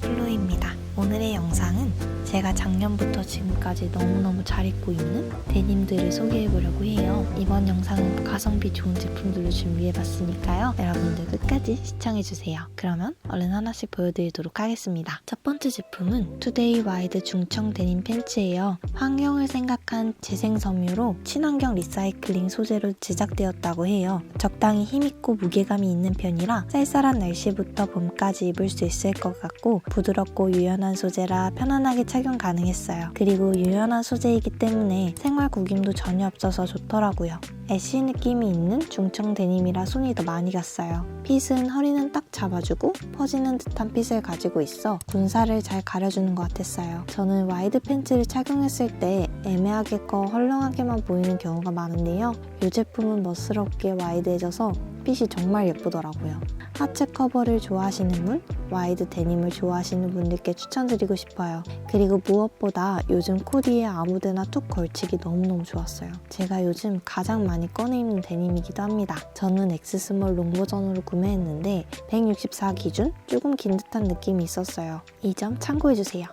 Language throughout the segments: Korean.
플로이입니다. 오늘의 영상은 제가 작년부터 지금까지 너무너무 잘 입고 있는 데님들을 소개해보려고 해요. 이번 영상은 가성비 좋은 제품들을 준비해봤으니까요. 여러분들 끝까지 시청해주세요. 그러면 얼른 하나씩 보여드리도록 하겠습니다. 첫 번째 제품은 투데이 와이드 중청 데님 팬츠예요. 환경을 생각한 재생 섬유로 친환경 리사이클링 소재로 제작되었다고 해요. 적당히 힘있고 무게감이 있는 편이라 쌀쌀한 날씨부터 봄까지 입을 수 있을 것 같고 부드럽고 유연한 소재라 편안하게 착용 가능했어요. 그리고 유연한 소재이기 때문에 생활 구김도 전혀 없어서 좋더라고요. 애쉬 느낌이 있는 중청 데님이라 손이 더 많이 갔어요. 핏은 허리는 딱 잡아주고 퍼지는 듯한 핏을 가지고 있어 군살을 잘 가려주는 것 같았어요. 저는 와이드 팬츠를 착용했을 때 애매하게 꺼 헐렁하게만 보이는 경우가 많은데요. 이 제품은 멋스럽게 와이드해져서 핏이 정말 예쁘더라고요. 하체 커버를 좋아하시는 분, 와이드 데님을 좋아하시는 분들께 추천드리고 싶어요. 그리고 무엇보다 요즘 코디에 아무데나 툭 걸치기 너무너무 좋았어요. 제가 요즘 가장 많이 꺼내 입는 데님이기도 합니다. 저는 엑스스몰 롱 버전으로 구매했는데 164 기준 조금 긴 듯한 느낌이 있었어요. 이 점 참고해주세요.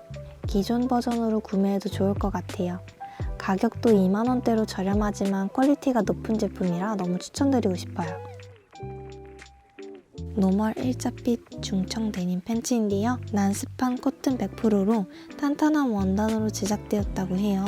기존 버전으로 구매해도 좋을 것 같아요. 가격도 2만원대로 저렴하지만 퀄리티가 높은 제품이라 너무 추천드리고 싶어요. 노멀 일자핏 중청 데님 팬츠인데요. 난습한 코튼 100%로 탄탄한 원단으로 제작되었다고 해요.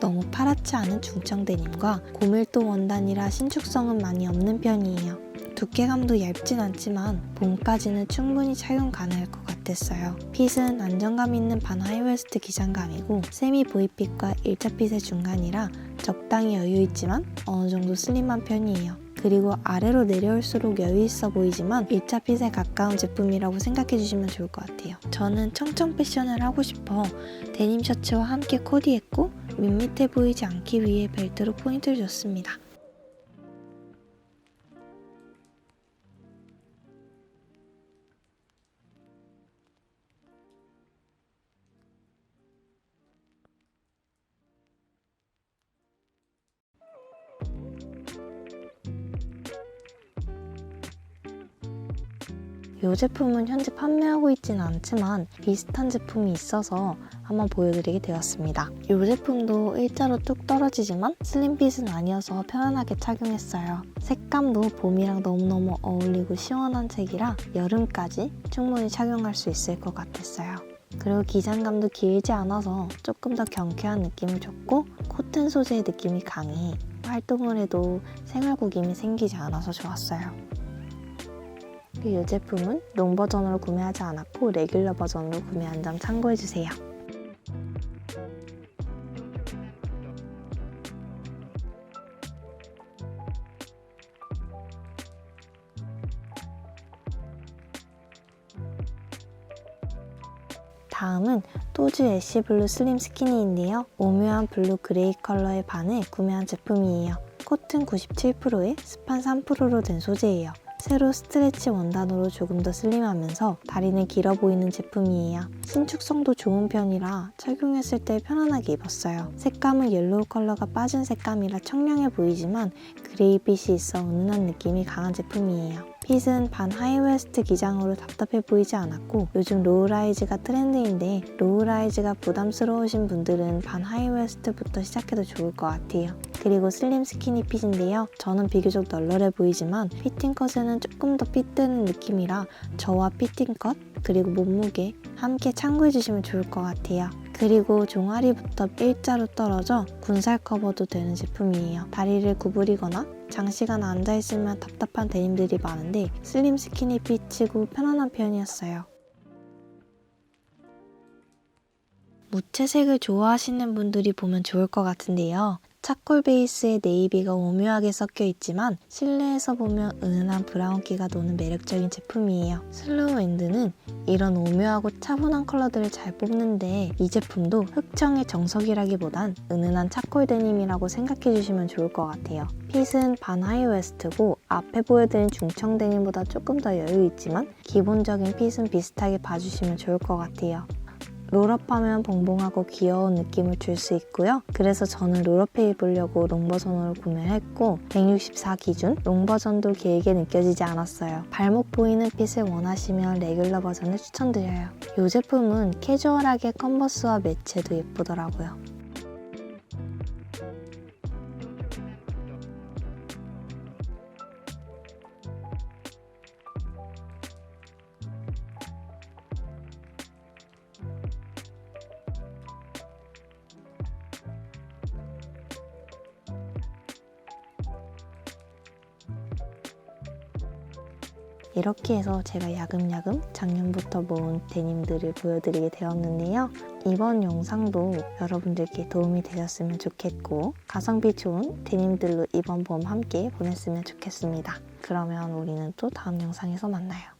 너무 파랗지 않은 중청 데님과 고밀도 원단이라 신축성은 많이 없는 편이에요. 두께감도 얇진 않지만 봄까지는 충분히 착용 가능할 것 같았어요. 핏은 안정감 있는 반 하이웨스트 기장감이고 세미 보이핏과 일자핏의 중간이라 적당히 여유 있지만 어느 정도 슬림한 편이에요. 그리고 아래로 내려올수록 여유 있어 보이지만 일자 핏에 가까운 제품이라고 생각해 주시면 좋을 것 같아요. 저는 청청 패션을 하고 싶어 데님 셔츠와 함께 코디했고 밋밋해 보이지 않기 위해 벨트로 포인트를 줬습니다. 이 제품은 현재 판매하고 있지는 않지만 비슷한 제품이 있어서 한번 보여드리게 되었습니다. 이 제품도 일자로 뚝 떨어지지만 슬림핏은 아니어서 편안하게 착용했어요. 색감도 봄이랑 너무너무 어울리고 시원한 색이라 여름까지 충분히 착용할 수 있을 것 같았어요. 그리고 기장감도 길지 않아서 조금 더 경쾌한 느낌을 줬고 코튼 소재의 느낌이 강해 활동을 해도 생활 구김이 생기지 않아서 좋았어요. 이 제품은 롱 버전으로 구매하지 않았고 레귤러 버전으로 구매한 점 참고해주세요. 다음은 또즈 애쉬 블루 슬림 스키니인데요. 오묘한 블루 그레이 컬러의 반을 구매한 제품이에요. 코튼 97%에 스판 3%로 된 소재예요. 새로 스트레치 원단으로 조금 더 슬림하면서 다리는 길어 보이는 제품이에요. 신축성도 좋은 편이라 착용했을 때 편안하게 입었어요. 색감은 옐로우 컬러가 빠진 색감이라 청량해 보이지만 그레이빛이 있어 은은한 느낌이 강한 제품이에요. 핏은 반 하이웨스트 기장으로 답답해 보이지 않았고 요즘 로우라이즈가 트렌드인데 로우라이즈가 부담스러우신 분들은 반 하이웨스트부터 시작해도 좋을 것 같아요. 그리고 슬림 스키니 핏인데요. 저는 비교적 널널해 보이지만 피팅 컷에는 조금 더 핏드는 느낌이라 저와 피팅 컷 그리고 몸무게 함께 참고해 주시면 좋을 것 같아요. 그리고 종아리부터 일자로 떨어져 군살 커버도 되는 제품이에요. 다리를 구부리거나 장시간 앉아있으면 답답한 데님들이 많은데 슬림 스키니 핏이고 편안한 편이었어요. 무채색을 좋아하시는 분들이 보면 좋을 것 같은데요. 차콜 베이스의 네이비가 오묘하게 섞여 있지만 실내에서 보면 은은한 브라운기가 도는 매력적인 제품이에요. 슬로우 앤드는 이런 오묘하고 차분한 컬러들을 잘 뽑는데 이 제품도 흑청의 정석이라기보단 은은한 차콜 데님이라고 생각해 주시면 좋을 것 같아요. 핏은 반 하이웨스트고 앞에 보여드린 중청 데님보다 조금 더 여유 있지만 기본적인 핏은 비슷하게 봐주시면 좋을 것 같아요. 롤업하면 봉봉하고 귀여운 느낌을 줄 수 있고요. 그래서 저는 롤업해 입으려고 롱 버전으로 구매를 했고 164 기준 롱 버전도 길게 느껴지지 않았어요. 발목 보이는 핏을 원하시면 레귤러 버전을 추천드려요. 이 제품은 캐주얼하게 컨버스와 매치해도 예쁘더라고요. 이렇게 해서 제가 야금야금 작년부터 모은 데님들을 보여드리게 되었는데요. 이번 영상도 여러분들께 도움이 되셨으면 좋겠고 가성비 좋은 데님들로 이번 봄 함께 보냈으면 좋겠습니다. 그러면 우리는 또 다음 영상에서 만나요.